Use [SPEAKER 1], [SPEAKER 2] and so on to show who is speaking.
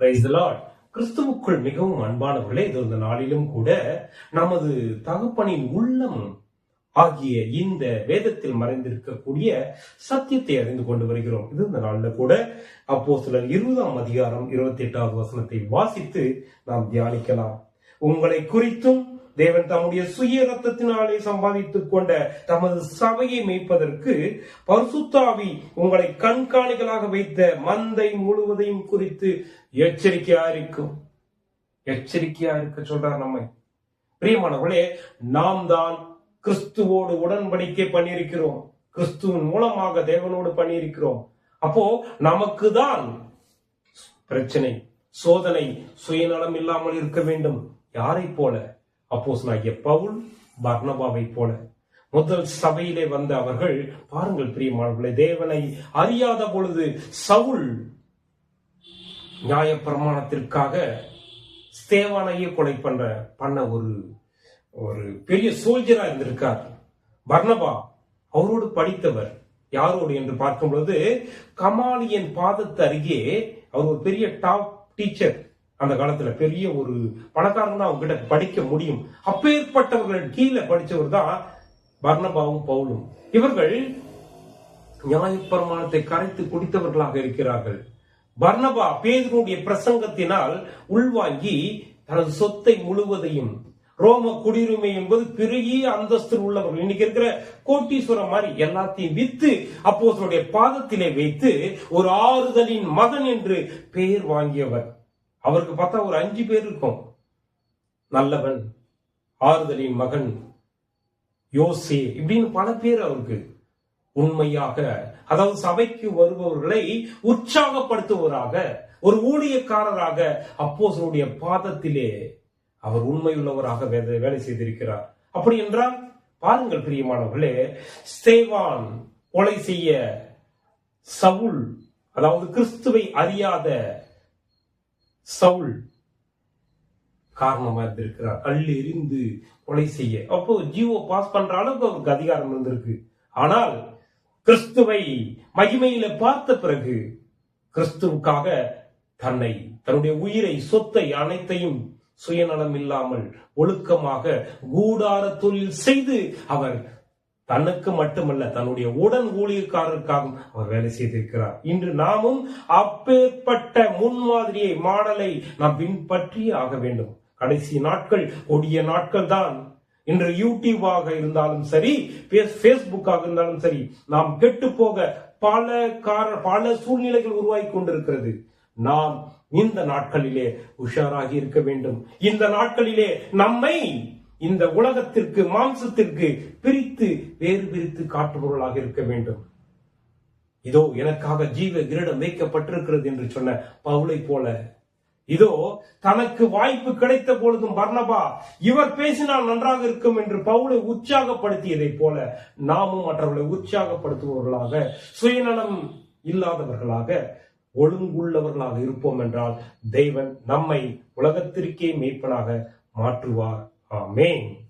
[SPEAKER 1] Praise கிறிஸ்துவுக்குள் மிகவும் அன்பானவர்களே இது இந்த நாளிலும் கூட நமது தகப்பனின் உள்ளம் ஆகிய இந்த வேதத்தில் மறைந்திருக்கக்கூடிய சத்தியத்தை அறிந்து கொண்டு வருகிறோம். இது இந்த நாளில் கூட அப்போ சிலர் இருபதாம் அதிகாரம் இருபத்தி எட்டாவது வசனத்தை வாசித்து நாம் தியானிக்கலாம். உங்களை குறித்தும் தேவன் தம்முடைய சுய ரத்தத்தினாலே சம்பாதித்துக் கொண்ட தமது சபையை மேய்ப்பதற்கு பரிசுத்தாவி உங்களை கண்காணிகளாக வைத்த மந்தை முழுவதையும் குறித்து எச்சரிக்கையா இருக்கும். எச்சரிக்கையா இருக்க சொல்றார் நம்மை. பிரியமானவர்களே நாம் தான் கிறிஸ்துவோடு உடன்படிக்கை பண்ணியிருக்கிறோம். கிறிஸ்துவின் மூலமாக தேவனோடு பண்ணியிருக்கிறோம். அப்போ நமக்கு தான் பிரச்சனை சோதனை சுயநலம் இல்லாமல் இருக்க வேண்டும். யாரை போல? அப்போஸ்னாகிய பவுல் பர்ணபாவை போல. முதல் சபையிலே வந்த அவர்கள் பாருங்கள் பிரியமானவர்களே தேவனை அறியாத பொழுது சவுல் நியாய பிரமாணத்திற்காக ஸ்தேவானையே கொலை பண்ற பண்ண ஒரு ஒரு பெரிய சோல்ஜரா இருந்திருக்கார். பர்ணபா அவரோடு படித்தவர். யாரோடு என்று பார்க்கும் பொழுது கமாலியன் பாதத்து அருகே அவர் ஒரு பெரிய டாப் டீச்சர் அந்த காலத்துல பெரிய ஒரு பணக்காரன் தான் அவங்க கிட்ட படிக்க முடியும். அப்பேற்பட்டவர்கள் கீழே படிச்சவர் தான் பர்ணபாவும் பவுலும். இவர்கள் நியாயப்பிரமாணத்தை கரைத்து குடித்தவர்களாக இருக்கிறார்கள். பர்ணபா பேதனுடைய பிரசங்கத்தினால் உள்வாங்கி தனது சொத்தை முழுவதையும் ரோம குடியுரிமை என்பது பெரிய அந்தஸ்து உள்ளவர்கள். இன்னைக்கு இருக்கிற கோட்டீஸ்வரம் மாதிரி எல்லாத்தையும் வித்து அப்போ பாதத்திலே வைத்து ஒரு ஆறுதலின் மகன் என்று பெயர் வாங்கியவர். அவருக்கு பார்த்தா ஒரு அஞ்சு பேர் இருக்கும். நல்லவன் ஆறுதலின் மகன் யோசே இப்படின்னு பல பேர் அவருக்கு. உண்மையாக அதாவது சபைக்கு வருபவர்களை உற்சாகப்படுத்துவராக ஒரு ஊழியக்காரராக அப்போசனுடைய பாதத்திலே அவர் உண்மையுள்ளவராக வேத- வேலை செய்திருக்கிறார். அப்படி என்றால் பாருங்கள் பிரியமானவர்களே ஸ்தேவான் கொலை செய்ய சவுல் அதாவது கிறிஸ்துவை அறியாத சவுல் காரணமா இருந்திருக்கிறார். அள்ளி எரிந்து கொலை செய்ய. அப்போ ஜீவோ பாஸ் பண்ற அளவுக்கு அவருக்கு அதிகாரம் இருந்திருக்கு. ஆனால் கிறிஸ்துவை மகிமையில பார்த்த பிறகு கிறிஸ்துவுக்காக தன்னை தன்னுடைய உயிரை சொத்தை அனைத்தையும் சுயநலம் இல்லாமல் ஒழுக்கமாக கூடார தொழில் செய்து அவர் தனக்கு மட்டுமல்ல தன்னுடைய உடன் ஊழியக்காரருக்காகவும் அவர் வேலை செய்திருக்கிறார். இன்று நாமும் அப்பேற்பட்ட முன்மாதிரியை மாடலை நாம் பின்பற்றியே ஆக வேண்டும். கடைசி நாட்கள் கொடிய நாட்கள் தான் இன்று யூடியூபாக இருந்தாலும் சரி பேஸ்புக்காக இருந்தாலும் சரி நாம் கெட்டு போக பல கார பல சூழ்நிலைகள் உருவாகி கொண்டிருக்கிறது. நாம் இந்த நாட்களிலே உஷாராகி இருக்க வேண்டும். இந்த நாட்களிலே நம்மை இந்த உலகத்திற்கு மாம்சத்திற்கு பிரித்து வேறு பிரித்து காட்டுபவர்களாக இருக்க வேண்டும். இதோ எனக்காக ஜீவ கிரீடம் வைக்கப்பட்டிருக்கிறது என்று சொன்ன பவுளை போல. இதோ தனக்கு வாய்ப்பு கிடைத்த பொழுதும் பர்ணபா இவர் பேசினால் நன்றாக இருக்கும் என்று பவுலை உற்சாகப்படுத்தியதைப் போல நாமும் மற்றவர்களை உற்சாகப்படுத்துபவர்களாக சுயநலம் இல்லாதவர்களாக ஒழுங்குள்ளவர்களாக இருப்போம் என்றால் தெய்வன் நம்மை உலகத்திற்கே மெய்ப்பனாக மாற்றுவார். Amém.